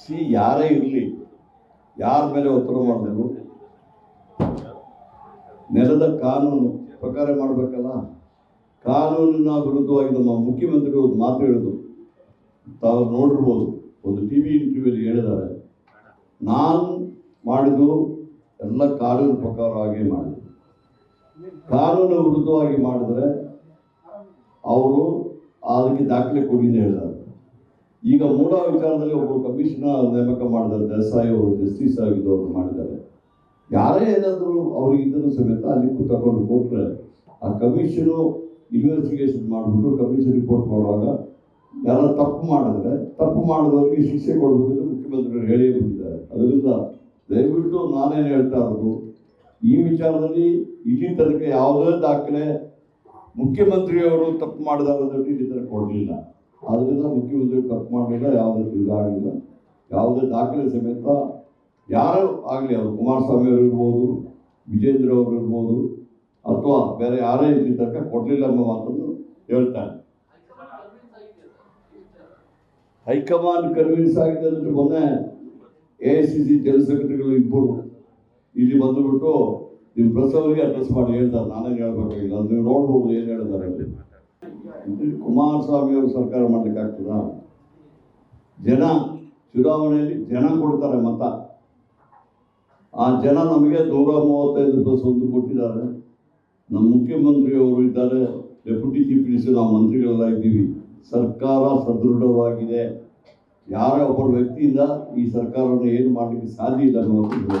C ಯಾರೇ ಇರಲಿ, ಯಾರ ಮೇಲೆ ಒತ್ತಡ ಮಾಡಬೇಕು ನೆಲದ ಕಾನೂನು ಪ್ರಕಾರ ಮಾಡಬೇಕಲ್ಲ? ಕಾನೂನಿನ ವಿರುದ್ಧವಾಗಿ ನಮ್ಮ ಮುಖ್ಯಮಂತ್ರಿಗಳು ಒಂದು ಮಾತು ಹೇಳಿದ್ರು. ತಾವು ನೋಡಿರ್ಬೋದು, ಒಂದು ಟಿ ವಿ ಇಂಟರ್ವ್ಯೂಲಿ ಹೇಳಿದ್ದಾರೆ, ನಾನು ಮಾಡಿದ್ದು ಎಲ್ಲ ಕಾನೂನು ಪ್ರಕಾರವಾಗಿ ಮಾಡಿದೆ ಕಾನೂನು ವಿರುದ್ಧವಾಗಿ ಮಾಡಿದರೆ ಅವರು ಅದಕ್ಕೆ ದಾಖಲೆ ಕೊಡಿ ಅಂತ ಹೇಳಿದ್ದಾರೆ. ಈಗ ಮೂಲ ವಿಚಾರದಲ್ಲಿ ಒಬ್ಬರು ಕಮಿಷನರ್ ನೇಮಕ ಮಾಡಿದ್ದಾರೆ ದೇಸಾಯಿ ಅವರು ಜಸ್ಟಿಸ್ ಆಗಿದ್ದವರು ಮಾಡಿದ್ದಾರೆ. ಯಾರೇ ಏನಾದರೂ ಅವ್ರಿಗಿದ್ದರೂ ಸಮೇತ ಅಲ್ಲಿ ತಗೊಂಡು ಕೊಟ್ಟರೆ ಆ ಕಮಿಷನು ಇನ್ವೆಸ್ಟಿಗೇಷನ್ ಮಾಡಿಬಿಟ್ಟು ಕಮಿಷನ್ ರಿಪೋರ್ಟ್ ಮಾಡುವಾಗ ಯಾರು ತಪ್ಪು ಮಾಡಿದ್ರೆ, ತಪ್ಪು ಮಾಡಿದವರಿಗೆ ಶಿಕ್ಷೆ ಕೊಡಬೇಕಂತ ಮುಖ್ಯಮಂತ್ರಿಗಳು ಹೇಳಿಯೇ ಬಿಟ್ಟಿದ್ದಾರೆ ಅದರಿಂದ ದಯವಿಟ್ಟು ನಾನೇನು ಹೇಳ್ತಾ ಇರೋದು, ಈ ವಿಚಾರದಲ್ಲಿ ಇಲ್ಲಿ ತನಕ ಯಾವುದೇ ದಾಖಲೆ ಮುಖ್ಯಮಂತ್ರಿಯವರು ತಪ್ಪು ಮಾಡಿದಾರೆ ಇಲ್ಲಿ ತನಕ ಕೊಡಲಿಲ್ಲ. ಆದ್ದರಿಂದ ಮುಖ್ಯಮಂತ್ರಿ ತಪ್ಪು ಮಾಡಲಿಲ್ಲ, ಯಾವುದೇ ಇದಾಗಿಲ್ಲ ಯಾವುದೇ ದಾಖಲೆ ಸಮೇತ ಯಾರು ಆಗಲಿ ಅವರು ಕುಮಾರಸ್ವಾಮಿ ಅವರು ಇರ್ಬೋದು ವಿಜೇಂದ್ರ ಅವರು ಇರ್ಬೋದು, ಅಥವಾ ಬೇರೆ ಯಾರೇ ಇಲ್ಲಿ ತನಕ ಕೊಡಲಿಲ್ಲ ಅನ್ನೋ ಮಾತನ್ನು ಹೇಳ್ತಾರೆ. ಹೈಕಮಾಂಡ್ ಕನ್ವಿನ್ಸ್ ಆಗಿದೆ ಅಂದ್ರೆ ಮೊನ್ನೆ ಎ ಸಿ ಸಿ ಜನರಲ್ ಸೆಕ್ರೆಟರಿಗಳು ಇಬ್ಬರು ಇಲ್ಲಿ ಬಂದುಬಿಟ್ಟು ನಿಮ್ಮ ಪ್ರೆಸ್ ಅವರಿಗೆ ಅಡ್ರೆಸ್ ಮಾಡಿ, ಹೇಳ್ತಾರೆ. ನಾನೇನು ಹೇಳ್ಬೇಕಾಗಿಲ್ಲ ಅದು ನೀವು ನೋಡ್ಬೋದು ಏನು ಹೇಳ್ತಾರೆ ಅಲ್ಲಿ. ಇಲ್ಲಿ ಕುಮಾರಸ್ವಾಮಿ ಅವರು ಸರ್ಕಾರ ಮಾಡಲಿಕ್ಕಾಗ್ತದ ಜನ, ಚುನಾವಣೆಯಲ್ಲಿ ಜನ ಕೊಡ್ತಾರೆ ಮತ. ಆ ಜನ ನಮಗೆ ನೂರ ಮೂವತ್ತೈದು ಪ್ಲಸ್ ಒಂದು ಕೊಟ್ಟಿದ್ದಾರೆ. ನಮ್ಮ ಮುಖ್ಯಮಂತ್ರಿಯವರು ಇದ್ದಾರೆ, ಡೆಪ್ಯೂಟಿ ಚೀಫ್ ಮಿನಿಸ್ಟರ್, ನಾವು ಮಂತ್ರಿಗಳೆಲ್ಲ ಇದ್ದೀವಿ. ಸರ್ಕಾರ ಸದೃಢವಾಗಿದೆ. ಯಾರ ಒಬ್ಬರ ವ್ಯಕ್ತಿಯಿಂದ ಈ ಸರ್ಕಾರವನ್ನು ಏನು ಮಾಡಲಿಕ್ಕೆ ಸಾಧ್ಯ ಇಲ್ಲ ಅನ್ನೋದು